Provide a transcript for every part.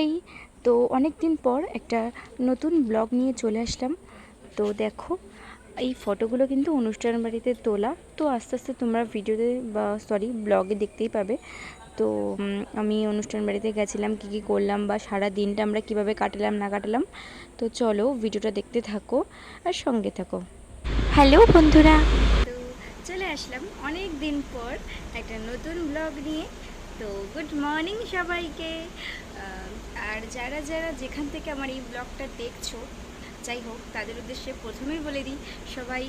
High তো অনেক দিন পর একটা নতুন ব্লগ নিয়ে চলে আসলাম। তো দেখো এই ফটোগুলো কিন্তু অনুষ্ঠান বাড়িতে তোলা। তো আস্তে আস্তে তোমরা ভিডিওতে বা সরি ব্লগে দেখতেই পাবে। তো আমি অনুষ্ঠান বাড়িতে গেছিলাম কী কী করলাম বা সারা দিনটা আমরা কীভাবে কাটালাম না কাটালাম। তো চলো ভিডিওটা দেখতে থাকো আর সঙ্গে থাকো। হ্যালো বন্ধুরা। তো চলে আসলাম অনেক দিন পর একটা নতুন ব্লগ নিয়ে। তো গুড মর্নিং সবাইকে। আর যারা যারা যেখান থেকে আমার এই ব্লগটা দেখছ, যাই হোক, তাদের উদ্দেশ্যে প্রথমেই বলে দিই, সবাই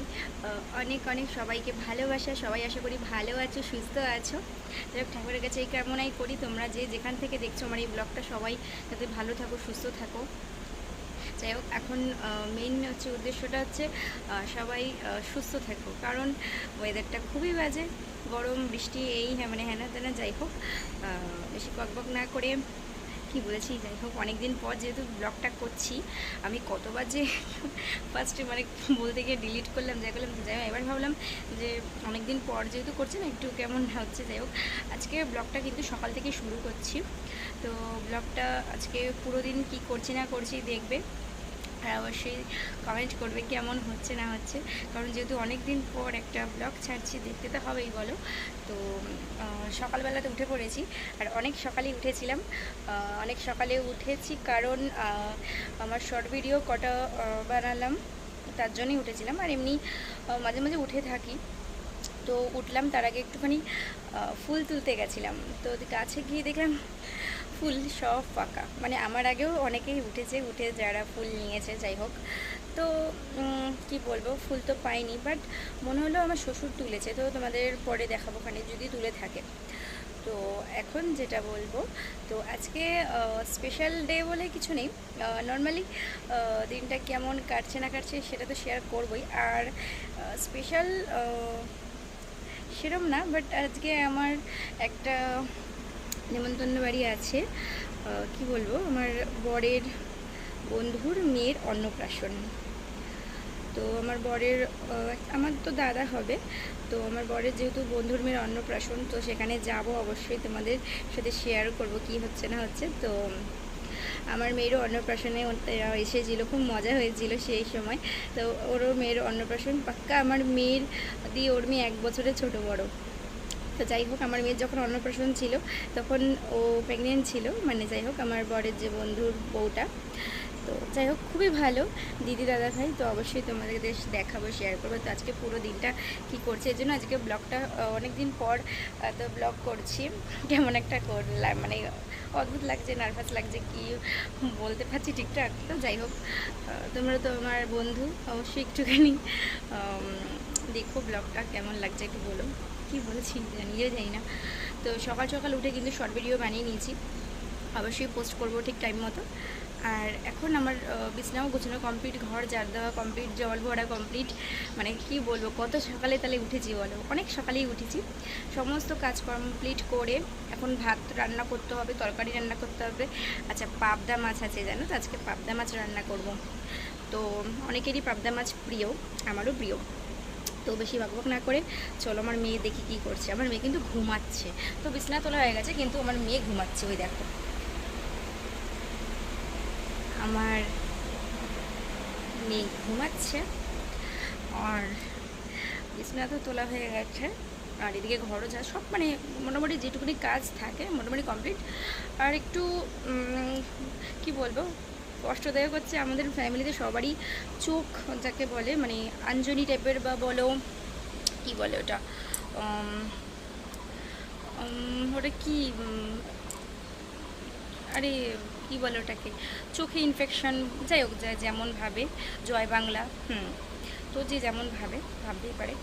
অনেক অনেক সবাইকে ভালোবাসা, সবাই আশা করি ভালো আছো, সুস্থ আছো। যাই ঠাকুরের কাছে এই কামনাই করি, তোমরা যে যেখান থেকে দেখছ আমার এই ব্লগটা, সবাই যাতে ভালো থাকো, সুস্থ থাকো। যাই হোক, এখন মেইন হচ্ছে উদ্দেশ্যটা হচ্ছে সবাই সুস্থ থাকো। কারণ ওয়েদারটা খুবই বাজে, গরম, বৃষ্টি, এই হ্যাঁ মানে হ্যানা তেনা যাই হোক বেশি বকবক না করে কি বলেছি, যাই হোক, অনেকদিন পর যেহেতু ব্লগটা করছি, আমি কতবার যে ফার্স্টে মানে বলতে গিয়ে ডিলিট করলাম, যাই করলাম যাই হোক, এবার ভাবলাম যে অনেকদিন পর যেহেতু করছি না, একটু কেমন হচ্ছে, যাই হোক, আজকে ব্লগটা কিন্তু সকাল থেকে শুরু করছি। তো ব্লগটা আজকে পুরো দিন কী করছি না করছি দেখবে। আর অবশ্যই কমেন্ট করবে কেমন হচ্ছে না হচ্ছে। কারণ যেহেতু অনেক দিন পর একটা ব্লগ ছাড়ছি, দেখতে তো হবেই বলো। তো সকালবেলাতে উঠে পড়েছি, আর অনেক সকালে উঠেছিলাম। অনেক সকালে উঠেছি কারণ আমার শর্ট ভিডিও কটা বানালাম, তার জন্যই উঠেছিলাম। আর এমনি মাঝে মাঝে উঠে থাকি। তো উঠলাম, তার আগে একটুখানি ফুল তুলতে গেছিলাম। তো গাছে গিয়ে দেখলাম, ফুল সব ফাঁকা মানে আমার আগেও অনেকেই উঠেছে, উঠে যারা ফুল নিয়েছে, যাই হোক। তো কি বলব, ফুল তো পাইনি বাট মনে হলো আমার শ্বশুর তুলেছে, তো তোমাদের পরে দেখাবো ওখানে, যদি তুলে থাকে। তো এখন যেটা বলব, তো আজকে স্পেশাল ডে বলে কিছু নেই। নর্মালি দিনটা কেমন কাটছে না কাটছে সেটা তো শেয়ার করবই। আর স্পেশাল সেরম না বাট আজকে আমার একটা নেমন্তন্ন বাড়ি আছে। কি বলব? আমার বরের বন্ধুর মেয়ের অন্নপ্রাশন। তো আমার বরের আমার তো দাদা হবে। তো আমার বরের যেহেতু বন্ধুর মেয়ের অন্নপ্রাশন, তো সেখানে যাব অবশ্যই তোমাদের সাথে শেয়ার করব কি হচ্ছে না হচ্ছে। তো আমার মেয়েরও অন্নপ্রাশনে এসেছিল, খুব মজা হয়েছিল সেই সময়। তো ওরও মেয়ের অন্নপ্রাশন, পাক্কা আমার মেয়ের দিয়ে ওর মেয়ে এক বছরের ছোট বড়। তো যাই হোক, আমার মেয়ের যখন অন্নপ্রাশন ছিল, তখন ও প্রেগনেন্ট ছিল মানে যাই হোক, আমার বরের যে বন্ধুর বউটা। তো যাই হোক, খুবই ভালো। দিদি দাদা ভাই, তো অবশ্যই তোমাদের দেখাবো শেয়ার করব। তো আজকে পুরো দিনটা কি করছে? এর জন্য আজকে ব্লগটা অনেক দিন পর তো ব্লগ করছি। কেমন একটা করলাম মানে অদ্ভুত লাগছে নার্ভাস লাগছে, কি বলতে পারছি ঠিকঠাক। তো যাই হোক তোমরা তো আমার বন্ধু, অবশ্যই একটুখানি দেখো ব্লগটা কেমন লাগছে, একটু বলো। কি বলেছি নিজেও জানি না। তো সকাল সকাল উঠে কিন্তু শর্ট ভিডিও বানিয়ে নিয়েছি। অবশ্যই পোস্ট করব ঠিক টাইম মতো। আর এখন আমার বিছানাও গোছানো কমপ্লিট ঘর জার দেওয়া কমপ্লিট জল ভরা কমপ্লিট মানে কি বলব, কত সকালে তাহলে উঠেছি বলো? অনেক সকালেই উঠেছি। সমস্ত কাজ কমপ্লিট করে এখন ভাত রান্না করতে হবে, তরকারি রান্না করতে হবে। আচ্ছা পাবদা মাছ আছে জানো? তো আজকে পাবদা মাছ রান্না করব। তো অনেকেরই পাবদা মাছ প্রিয়, আমারও প্রিয়। তো বেশি বকবক না করে চলো আমার মেয়ে দেখি কি করছে। আমার মেয়ে কিন্তু ঘুমাচ্ছে। তো বিছনা তোলা হয়ে গেছে, কিন্তু আমার মেয়ে ঘুমাচ্ছে, ওই দেখো। আমার মেয়ে ঘুমাচ্ছে আর বিছনা তো তোলা হয়ে গেছে। আর এদিকে ঘরও যা সব মানে মোটামুটি যেটুকুনি কাজ থাকে, মোটামুটি কমপ্লিট আর একটু কি বলব? কষ্টদায়ক হচ্ছে আমাদের ফ্যামিলিতে সবারই চোখ যাকে বলে মানে আঞ্জনি টাইপের বা বলো, কি বলে ওটা? ওটা কি? আরে কি বলে ওটাকে? চোখে ইনফেকশন যাই হোক, যা যেমন ভাবে, জয় বাংলা, হুম, তো যে যেমন ভাবে, ভাবতেই পারে।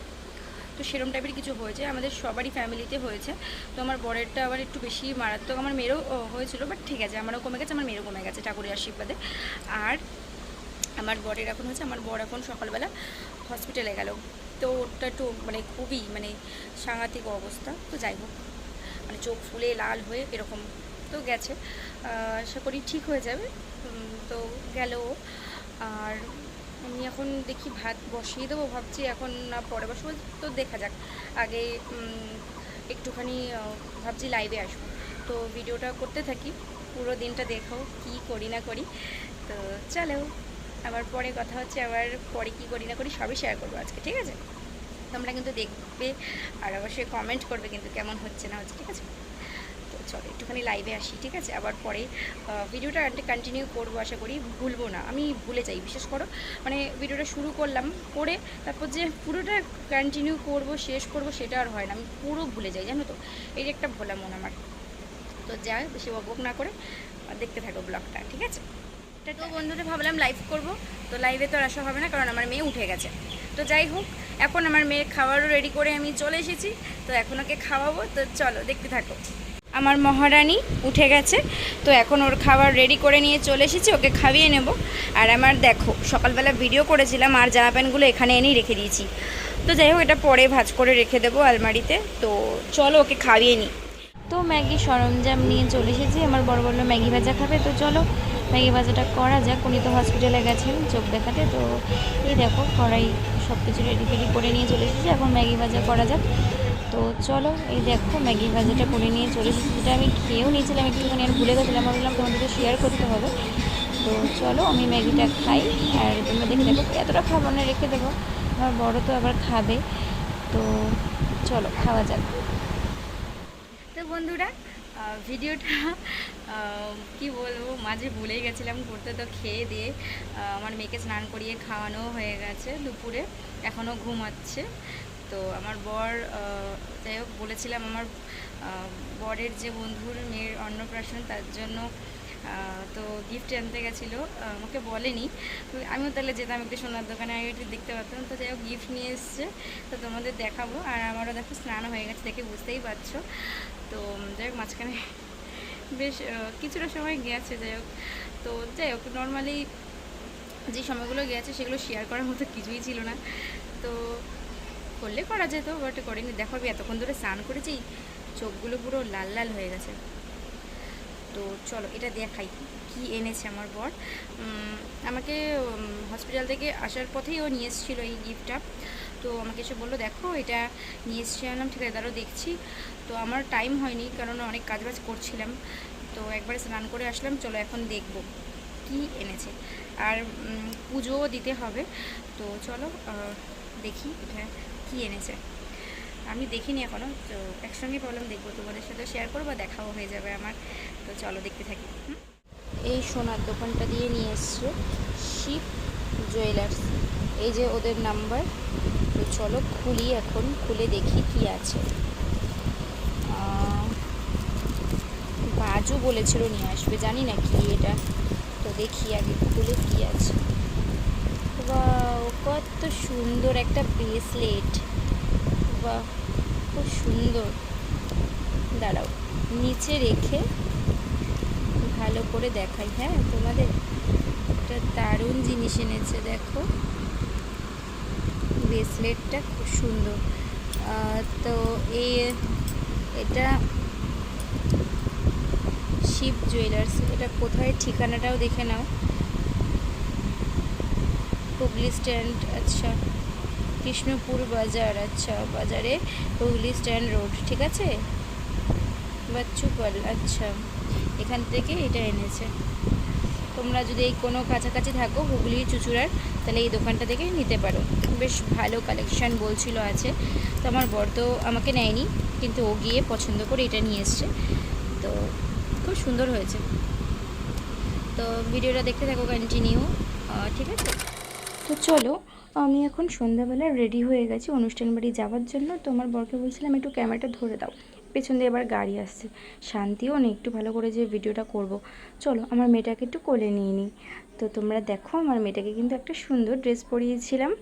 তো সেরম টাইপের কিছু হয়েছে, আমাদের সবারই ফ্যামিলিতে হয়েছে। তো আমার বরেরটা আবার একটু বেশি মারাত্মক, আমার মেয়েরও হয়েছিল বাট ঠিক আছে, আমারও কমে গেছে, আমার মেয়েরও কমে গেছে ঠাকুরের আশীর্বাদে। আর আমার বরের এখন হয়েছে, আমার বর এখন সকালবেলা হসপিটালে গেল। তো ওটা একটু মানে খুবই মানে সাংঘাতিক অবস্থা। তো যাই হোক মানে চোখ ফুলে, লাল হয়ে এরকম তো গেছে। আশা করি ঠিক হয়ে যাবে। তো গেল আর আমি এখন দেখি ভাত বসিয়ে দেবো, ভাবছি এখন না পরে বসবো, তো দেখা যাক। আগে একটুখানি ভাবছি লাইভে আসব। তো ভিডিওটা করতে থাকি, পুরো দিনটা দেখো কি করি না করি। তো চলো, আবার পরে কথা হচ্ছে, আবার পরে কি করি না করি, সবই শেয়ার করব আজকে, ঠিক আছে? তোমরা কিন্তু দেখবে, আর অবশ্যই কমেন্ট করবে কিন্তু কেমন হচ্ছে না হচ্ছে, ঠিক আছে? চলো, একটুখানি লাইভে আসি, ঠিক আছে? আবার পরে ভিডিওটা কন্টিনিউ করব, আশা করি ভুলবো না। আমি ভুলে যাই, বিশেষ করো। মানে ভিডিওটা শুরু করলাম, করে তারপর যে পুরোটা কন্টিনিউ করব, শেষ করব, সেটা আর হয় না। আমি পুরো ভুলে যাই, জানো তো? এই যে একটা ভোলা মন আমার। তো যাই বেশি বক না করে দেখতে থাকো ব্লগটা ঠিক আছে? এটা তো বন্ধুদের ভাবলাম লাইভ করব, তো লাইভে তো আর আসা হবে না, কারণ আমার মেয়ে উঠে গেছে। তো যাই হোক, এখন আমার মেয়ের খাবারও রেডি করে আমি চলে এসেছি। তো এখন ওকে খাওয়াবো, তো চলো, দেখতে থাকো। আমার মহারানী উঠে গেছে। তো এখন ওর খাবার রেডি করে নিয়ে চলে এসেছি, ওকে খাইয়ে নেব। আর আমার দেখো, সকালবেলা ভিডিও করেছিলাম, আর জামা প্যান্টগুলো এখানে এনেই রেখে দিয়েছি। তো যাই হোক, এটা পরে ভাজ করে রেখে দেবো আলমারিতে। তো চলো ওকে খাইয়ে নিই তো ম্যাগি সরঞ্জাম নিয়ে চলে এসেছি, আমার বড় বলল, ম্যাগি ভাজা খাবে? তো চলো, ম্যাগি ভাজাটা করা যাক। উনি তো হসপিটালে গেছেন চোখ দেখাতে, তো এই দেখো, কড়াই সব কিছু রেডি ফেডি করে নিয়ে চলে এসেছি। এখন ম্যাগি ভাজা করা যাক। তো চলো, এই দেখো, ম্যাগি ভাজাটা করে নিয়ে চলে এসেছি। যেটা আমি খেয়েও নিয়েছিলাম, একটুখানি আর ভুলে গেছিলাম। ভাবলাম তোমাদেরকে শেয়ার করতে হবে। তো চলো, আমি ম্যাগিটা খাই, আর তোমরা দেখে দেখো, এতটা খাব না রেখে দেবো। আমার বড় তো আবার খাবে। তো চলো, খাওয়া যাক। তো বন্ধুরা ভিডিওটা কি বলব, মাঝে ভুলেই গেছিলাম করতে তো খেয়ে দিয়ে আমার মেয়েকে স্নান করিয়ে খাওয়ানো হয়ে গেছে দুপুরে। এখনও ঘুমাচ্ছে। তো আমার বর যাই হোক বলেছিলাম আমার বরের যে বন্ধুর মেয়ের অন্নপ্রাশন তার জন্য তো গিফট আনতে গেছিল আমাকে বলেনি। আমিও তাহলে যেতাম একটু সোনার দোকানে আগে একটু দেখতে পারতাম। তো যাই হোক গিফট নিয়ে এসছে, তো তোমাদের দেখাবো। আর আমারও দেখো স্নান হয়ে গেছে দেখে বুঝতেই পারছ। তো যাই হোক মাঝখানে বেশ কিছুটা সময় গেছে যাই হোক। তো যাই হোক নর্মালি যে সময়গুলো গেছে সেগুলো শেয়ার করার মতো কিছুই ছিল না। তো করলে করা যেত বাট করিনি। দেখো আমি এতক্ষণ ধরে স্নান করেছি, চোখগুলো পুরো লাল লাল হয়ে গেছে। তো চলো, এটা দেখাই কি এনেছে আমার বর। আমাকে হসপিটাল থেকে আসার পথেই ও নিয়ে এসেছিল এই গিফটটা তো আমাকে এসে বলল, দেখো, এটা নিয়ে এসেছি। আনলাম ঠিক আছে দাঁড়াও দেখছি। তো আমার টাইম হয়নি, কারণ অনেক কাজবাজ করছিলাম। তো একবারে স্নান করে আসলাম, চলো এখন দেখব কি এনেছে। আর পুজোও দিতে হবে। তো চলো দেখি এটা কি এনেছে? আমি দেখিনি এখনও তো একসঙ্গে প্রবলেম দেখব, তোমাদের সাথে শেয়ার করব, দেখাও হয়ে যাবে আমার। তো চলো দেখতে থাকি এই সোনার দোকানটা দিয়ে নিয়ে এসছে, শিব জুয়েলার্স এই যে ওদের নাম্বার তো চলো খুলি এখন, খুলে দেখি কি আছে। বাজু বলেছিল নিয়ে আসবে, জানি না কি এটা। তো দেখি আগে, খুলে কি আছে। বাহ কত সুন্দর একটা ব্রেসলেট বাহ, খুব সুন্দর। দাঁড়াও, নিচে রেখে ভালো করে দেখাই হ্যাঁ? তোমাদের একটা দারুণ জিনিস এনেছে, দেখো। ব্রেসলেটটা খুব সুন্দর। তো এই এটা শিব জুয়েলার্স এটা কোথায়? ঠিকানাটাও দেখে নাও। হুগলি স্ট্যান্ড আচ্ছা কৃষ্ণপুর বাজার আচ্ছা বাজারে হুগলি স্ট্যান্ড রোড, ঠিক আছে? বাচ্চুপাল আচ্ছা এখান থেকে এটা এনেছে। তোমরা যদি এই কোনো কাছাকাছি থাকো হুগলি চুচুড়ার, তাহলে এই দোকানটা থেকে নিতে পারো। বেশ ভালো কালেকশান বলছিল আছে, তো আমার বর তো আমাকে নেয়নি, কিন্তু ও গিয়ে পছন্দ করে এটা নিয়ে এসছে। তো খুব সুন্দর হয়েছে। তো ভিডিওটা দেখতে থাকো কন্টিনিউ ঠিক আছে? তো চলো, আমি এখন সন্ধ্যাবেলা রেডি হয়ে গেছি অনুষ্ঠান বাড়ি যাওয়ার জন্য। তো আমার বরকে বলছিলাম, একটু ক্যামেরাটা ধরে দাও। পেছন দিয়ে এবার গাড়ি আসছে। শান্তিও নেই, একটু ভালো করে যে ভিডিওটা করব। চলো, আমার মেয়েটাকে একটু কোলে নিয়ে নিই। তো তোমরা দেখো, আমার মেয়েটাকে কিন্তু একটা সুন্দর ড্রেস পরিয়েছিলাম।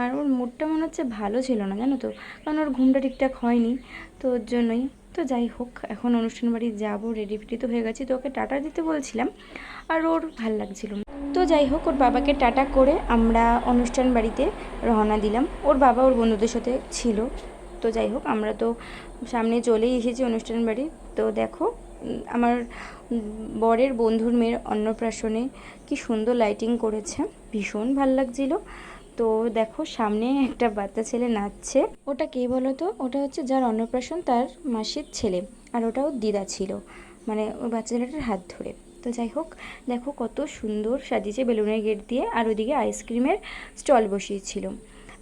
আর ওর মুডটা মনে হচ্ছে ভালো ছিল না, জানো তো? কারণ ওর ঘুমটা ঠিকঠাক হয়নি। তো ওর জন্যই তো যাই হোক, এখন অনুষ্ঠান বাড়ি যাব রেডি ফেডি তো হয়ে গেছি, তো ওকে টাটা দিতে বলছিলাম আর ওর ভালো লাগছিল তো যাই হোক, ওর বাবাকে টাটা করে আমরা অনুষ্ঠান বাড়িতে রওনা দিলাম। ওর বাবা ওর বন্ধুদের সাথে ছিল। তো যাই হোক, আমরা তো সামনে চলেই এসেছি অনুষ্ঠান বাড়ি। তো দেখো আমার বরের বন্ধুর মেয়ের অন্নপ্রাশনে কি সুন্দর লাইটিং করেছে, ভীষণ ভালো লাগছিল। তো দেখো, সামনে একটা বাচ্চা ছেলে নাচছে। ওটা কে বলো তো ওটা হচ্ছে যার অন্নপ্রাশন তার মাসির ছেলে। আর ওটাও দিদা ছিল। মানে ওই বাচ্চা ছেলেটার হাত ধরে। তো যাই হোক, দেখো কত সুন্দর সাজিয়েছে বেলুনের গেট দিয়ে। আর ওদিকে আইসক্রিমের স্টল বসিয়েছিল।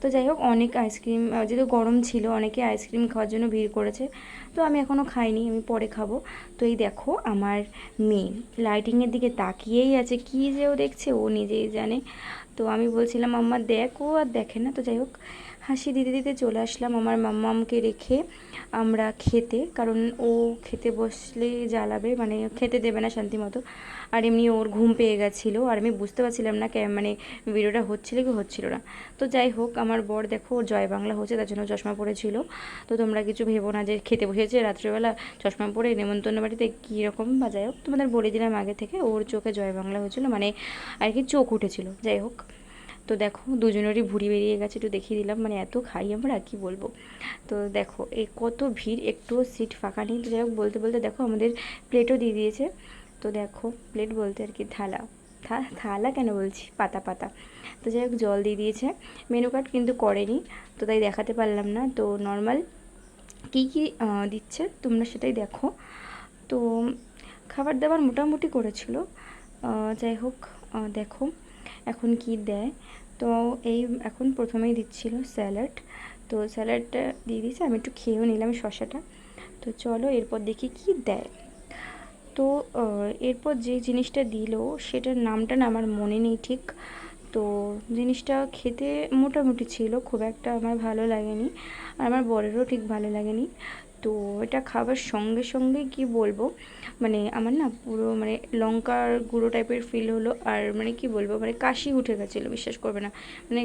তো যাই হোক, অনেক আইসক্রিম, যেহেতু গরম ছিল, অনেকে আইসক্রিম খাওয়ার জন্য ভিড় করেছে। তো আমি এখনও খাইনি, আমি পরে খাব। তো এই দেখো আমার মেয়ে লাইটিংয়ের দিকে তাকিয়েই আছে, কী যে ও দেখছে ও নিজেই জানে। তো আমি বলছিলাম আম্মা দেখ, ও আর দেখে না। তো যাই হোক, হাসি দিতে দিতে চলে আসলাম আমার মাম্মামকে রেখে আমরা খেতে, কারণ ও খেতে বসলে জ্বালাবে মানে খেতে দেবে না শান্তি মতো। আর এমনি ওর ঘুম পেয়ে গেছিল, আর আমি বুঝতে পারছিলাম না কে মানে ভিডিওটা হচ্ছিল কি হচ্ছিল না। তো যাই হোক, আমার বর দেখো, ওর জয় বাংলা হচ্ছে, তার জন্য চশমা পরেছিল। তো তোমরা কিছু ভেবো না যে খেতে বসেছে রাত্রিবেলা চশমা পরে নেমন্তন্ন বাড়িতে কীরকম বা যাই হোক, তোমাদের বলে দিলাম আগে থেকে, ওর চোখে জয় বাংলা হয়েছিল মানে আর কি চোখ উঠেছিল, যাই হোক। তো দেখো, দুজনেরই ভুঁড়ি বেরিয়ে গেছে, একটু দেখিয়ে দিলাম মানে এত খাই আমরা কি বলব। তো দেখো, এই কত ভিড় একটুও সিট ফাঁকা নেই, তো যাই হোক, বলতে বলতে দেখো, আমাদের প্লেটও দিয়ে দিয়েছে। তো দেখো প্লেট বলতে আর কি থালা। থালা কেন বলছি? পাতা পাতা। তো যাই হোক, জল দিয়ে দিয়েছে। মেনু কার্ড কিন্তু করেনি, তো তাই দেখাতে পারলাম না। তো নর্মাল কী কী দিচ্ছে, তোমরা সেটাই দেখো। তো খাবার দাবার মোটামুটি করেছিল। যাই হোক দেখো এখন কি দেয়। তো এই এখন প্রথমেই দিচ্ছিল স্যালাড। তো স্যালাডটা দিয়ে দিয়েছে, আমি একটু খেয়েও নিলাম শসাটা। তো চলো এরপর দেখি কি দেয়। তো এরপর যে জিনিসটা দিল, সেটার নামটা না আমার মনে নেই ঠিক। তো জিনিসটা খেতে মোটামুটি ছিল, খুব একটা আমার ভালো লাগেনি। আর আমার বরেরও ঠিক ভালো লাগেনি। তো এটা খাবার সঙ্গে সঙ্গে কি বলব মানে আমার না পুরো মানে লঙ্কার গুঁড়ো টাইপের ফিল হলো, আর মানে কি বলব মানে কাশি উঠে গেছিল, বিশ্বাস করবে না। মানে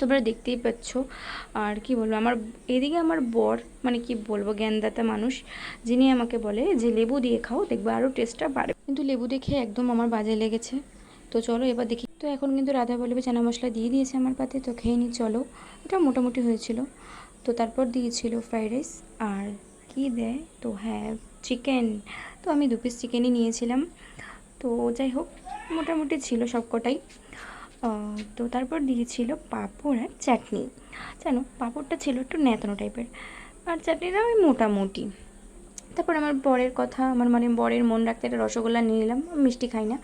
তোমরা দেখতেই পাচ্ছ। আর কি বলব, আমার এদিকে আমার বর মানে কি বলব, জ্ঞানদাতা মানুষ, যিনি আমাকে বলে যে লেবু দিয়ে খাও, দেখবে আরও টেস্টটা বাড়বে। কিন্তু লেবু দিয়ে খেয়ে একদম আমার বাজে লেগেছে। তো চলো এবার দেখি। তো এখন কিন্তু রাধা বলবে চানা মশলা দিয়ে দিয়েছে আমার পাতে, তো খেয়ে নি, চলো। এটা মোটামুটি হয়েছিল। তো তারপর দিয়েছিল ফ্রাইড রাইস আর কি দেয়? তো হ্যাঁ চিকেন। তো আমি দু পিস চিকেনই নিয়েছিলাম। তো যাই হোক, মোটামুটি ছিল সব কটাই তো তারপর দিয়েছিল পাঁপড় আর চাটনি। জানো, পাঁপড়টা ছিল একটু ন্যাতানো টাইপের আর চাটনিটা ওই মোটামুটি। তারপর আমার বরের কথা, আমার মানে বরের মন রাখতে একটা রসগোল্লা নিয়ে নিলাম, মিষ্টি খাই না।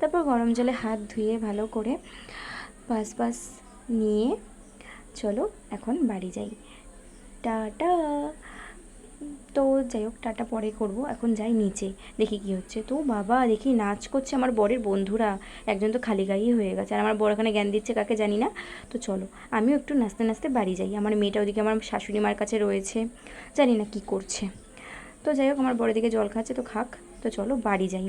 তারপর গরম জলে হাত ধুয়ে ভালো করে পাস পাস নিয়ে চলো এখন বাড়ি যাই। টাটা। তো যাই হোক, টাটা পরে করব, এখন যাই নিচে, দেখি কি হচ্ছে। তো বাবা, দেখি নাচ করছে আমার বরের বন্ধুরা, একজন তো খালি গায়েই হয়ে গেছে। আর আমার বর এখানে জ্ঞান দিচ্ছে কাকে জানি না। তো চলো, আমিও একটু নাচতে নাচতে বাড়ি যাই। আমার মেয়েটা ওদিকে, আমার শাশুড়ি মার কাছে রয়েছে, জানি না কি করছে। তো যাই হোক, আমার বড় দিকে জল খাচ্ছে, তো খাক। তো চলো বাড়ি যাই।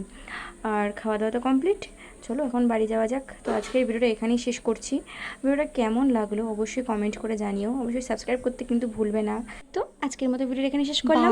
আর খাওয়া দাওয়া তো কমপ্লিট চলো এখন বাড়ি যাওয়া যাক। তো আজকের ভিডিওটা এখানেই শেষ করছি। ভিডিওটা কেমন লাগল অবশ্যই কমেন্ট করে জানিও। অবশ্যই সাবস্ক্রাইব করতে কিন্তু ভুলবে না। তো আজকের মতো ভিডিওটা এখানে শেষ করলাম।